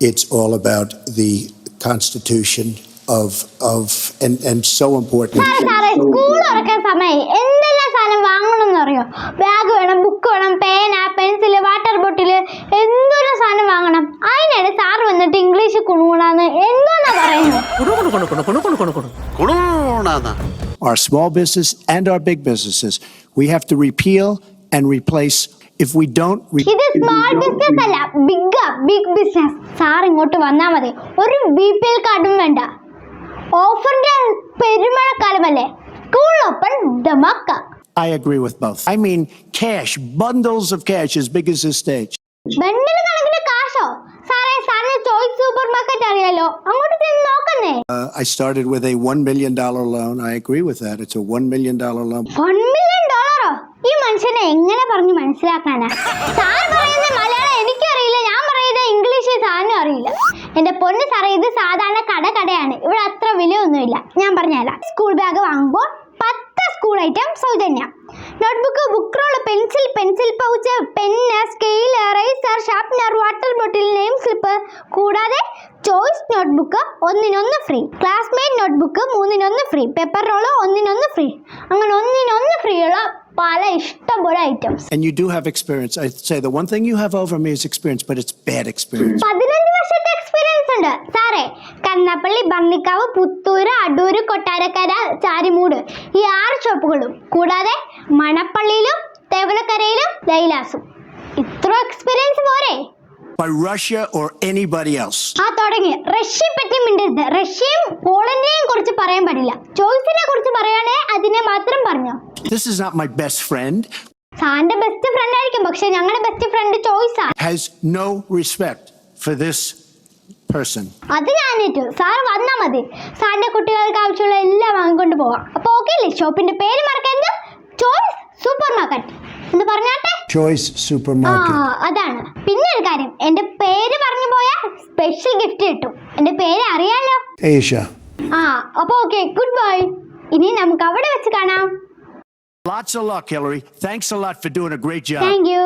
It's all about the Constitution of of and and so important. സാറേ school തുറക്കാൻ സമയമായി എന്തെല്ലാം സാധനം വാങ്ങണം എന്നറിയോ ബാഗ് വേണം ബുക്ക് വേണം പേന പെൻസിൽ വാട്ടർ ബോട്ടിൽ എന്തെല്ലാം സാധനം വാങ്ങണം അതിനാണ് സാർ വന്നിട്ട് ഇംഗ്ലീഷ് കുണുകുണാന്ന് എന്തോന്നാ പറയുന്നത് Our small business and our big businesses, we have to repeal and replace. If we don't, re- ഇത് സ്മോൾ ബിസിനസ് അല്ല ബിഗ് ബിഗ് ബിസിനസ് സാർ ഇങ്ങോട്ട് വന്നാൽ മതി ഒരു ബി പി എൽ കാർഡും വേണ്ട ഓഫറിന്റെ പെരുമഴക്കാലമല്ലേ സ്കൂൾ ഓപ്പൺ ഡമക്ക I agree with both. I mean, cash, bundles of cash as big as this stage. ബണ്ടിന് കണക്കിന് കാശോ സാറേ സാറിന് ചോയ്സ് സൂപ്പർ മാർക്കറ്റ് അറിയാലോ അങ്ങോട്ട് ചെന്ന് നോക്കുന്നേ Uh, I started with a $1 million loan. I agree with that. It's a $1 million loan. One million ഡോളറോ ഈ മനുഷ്യനെ എങ്ങനെ പറഞ്ഞു മനസ്സിലാക്കാനാ സാർ പറയുന്ന മലയാളം എന്റെ പൊന്ന് സാറേ ഇത് സാധാരണ കട കടയാണ്. ഇവിടെ അത്ര വിലയൊന്നുമില്ല. ഞാൻ പറഞ്ഞുതരാം. സ്കൂൾ ബാഗ് വാങ്ങുമ്പോൾ പത്ത് സ്കൂൾ ഐറ്റം സൗജന്യം. Notebook book roll pencil pencil pouch pen scale eraser sharpener water bottle name slip കൂടാതെ ചോയ്സ് നോട്ട്ബുക്ക് ഒന്നിനൊന്ന് ഫ്രീ ക്ലാസ്മേറ്റ് നോട്ട്ബുക്ക് മൂന്നിനൊന്ന് ഫ്രീ പേപ്പർ റോൾ ഒന്നിനൊന്ന് ഫ്രീ അങ്ങനെ ഒന്നിനൊന്ന് ഫ്രീ ഉള്ള പല ഇഷ്ടംപോലെ items And you do have experience. I'd say the one thing you have over me is experience, but it's bad experience. പതിനഞ്ച് ഉണ്ട്. സാറേ കന്നപ്പള്ളി ബർണിക്കാവ് പുത്തൂര് അടൂര് കൊട്ടാരക്കര ചാരിമൂട് ഈ ആറ് ഷോപ്പുകളും. കൂടാതെ മണപ്പള്ളിയിലും തേവലക്കരയിലും ലൈലാസും. ഇത്ര എക്സ്പീരിയൻസ് പോരെ? By Russia or anybody else. ആ തുടങ്ങി. റഷ്യയെ പറ്റി മിണ്ടരുത്. റഷ്യയും പോളണ്ടിനെയും കുറിച്ച് പറയാൻ പാടില്ല. ചോയ്സിനെ കുറിച്ച് പറയുകയാണെ അതിനെ മാത്രം പറഞ്ഞു. This is not my best friend, സാറിന്റെ ബെസ്റ്റ് ഫ്രണ്ട് ആയിരിക്കും പക്ഷെ ഞങ്ങളുടെ ബെസ്റ്റ് ഫ്രണ്ട് ചോയ്സാ. Has no respect for this person. അത് ഞാനേറ്റു സാർ വന്നാ മതി. സാറിന്റെ കുട്ടികൾക്ക് ആവശ്യമുള്ള എല്ലാം വാങ്ങിക്കൊണ്ട് പോവാം. അപ്പൊ ഓക്കെ അല്ലേ? ഷോപ്പിന്റെ പേര് മറക്കരുത്. ചോയ്സ് സൂപ്പർ മാർക്കറ്റ് എന്ന് പറഞ്ഞാട്ടെ? Choice ആ Supermarket. അതാണ്. പിന്നെ ഒരു കാര്യം. എന്റെ പേര് പറഞ്ഞു പോയാൽ സ്പെഷ്യൽ ഗിഫ്റ്റ് കിട്ടും. എന്റെ പേര് അറിയാലോ? Asia. ആ അപ്പൊ ഓക്കെ ഗുഡ് ബൈ ഇനി നമുക്ക് അവിടെ വെച്ച് കാണാം. Lots of luck, Hillary. Thanks a lot for doing a great job. Thank you